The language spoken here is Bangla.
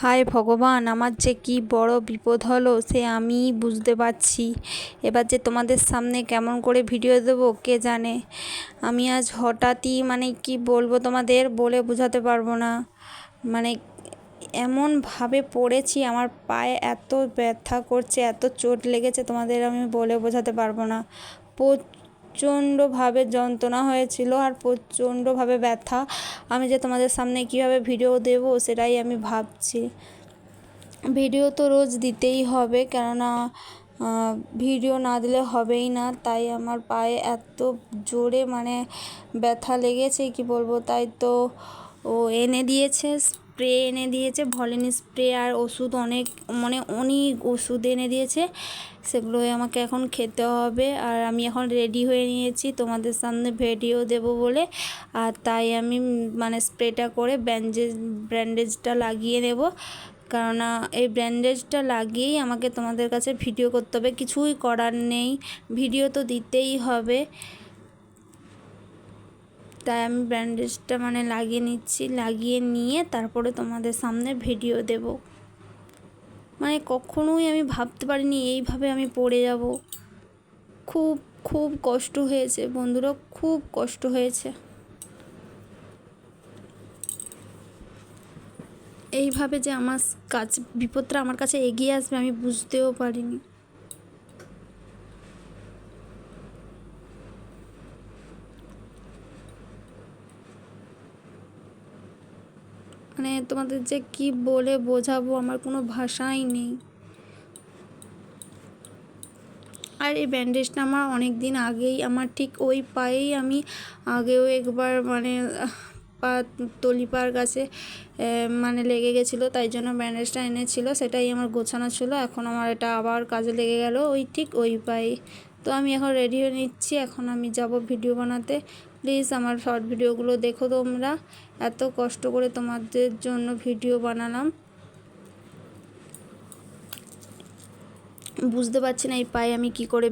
হায় ভগবান, আমার যে কি বড় বিপদ হলো সে আমিই বুঝতে পারছি। এবার যে তোমাদের সামনে কেমন করে ভিডিও দেবো, কে জানে? আমি আজ হঠাৎই মানে কি বলব তোমাদের, বলে বোঝাতে পারব না। মানে এমনভাবে পড়েছি, আমার পায়ে এত ব্যথা করছে, এত চোট লেগেছে তোমাদের আমি বলে বোঝাতে পারব না। প্রচণ্ডভাবে যন্ত্রণা হয়েছিল আর প্রচণ্ডভাবে ব্যথা। আমি যে তোমাদের সামনে কীভাবে ভিডিও দেবো সেটাই আমি ভাবছি। ভিডিও তো রোজ দিতেই হবে কেননা ভিডিও না দিলে হবেই না। তাই আমার পায়ে এত জোরে মানে ব্যথা লেগেছে, কি বলব? তাই তো ও এনে দিয়েছে। স্প্রে এনে দিয়েছে, ভলিনি স্প্রে আর ওষুধ অনেক মানে অনেক ওষুধ এনে দিয়েছে। সেগুলোই আমাকে এখন খেতে হবে। আর আমি এখন রেডি হয়ে নিয়েছি। তোমাদের সামনে ভিডিও দেব বলে। আর তাই আমি মানে স্প্রেটা করে ব্যান্ডেজ, ব্যান্ডেজটা লাগিয়ে নেব। কেননা এই ব্যান্ডেজটা লাগিয়েই আমাকে তোমাদের কাছে ভিডিও করতে হবে। কিছুই করার নেই। ভিডিও তো দিতেই হবে। তাই আমি ব্যান্ডেজটা মানে লাগিয়ে নিচ্ছি, লাগিয়ে নিয়ে তারপরে তোমাদের সামনে ভিডিও দেব। মানে কখনোই আমি ভাবতে পারিনি এইভাবে আমি পড়ে যাব। খুব খুব কষ্ট হয়েছে বন্ধুরা, খুব কষ্ট হয়েছে। এইভাবে যে আমার কাছ বিপদটা আমার কাছে এগিয়ে আসবে আমি বুঝতেও পারিনি। মানে তোমাদের যে কি বলে বোঝাবো আমার কোনো ভাষাই নেই। আর এই ব্যান্ডেজটা আমার অনেক দিন আগেই, আমার ঠিক ওই পায়েই আমি আগেও একবার মানে পা তলিপার কাছে মানে লেগে গেছিল, তাই জন্য ব্যান্ডেজটা এনেছিল, সেটাই আমার গোছানো ছিল, এখন আমার এটা আবার কাজে লেগে গেল, ওই ঠিক ওই পায়ে তো আমি এখন রেডি হয়ে নিচ্ছি। এখন আমি যাব ভিডিও বানাতে। প্লিজ আমার শর্ট ভিডিওগুলো দেখো তোমরা। এত কষ্ট করে তোমাদের জন্য ভিডিও বানালাম। বুঝতে পারছি না এই পায়ে আমি কি করে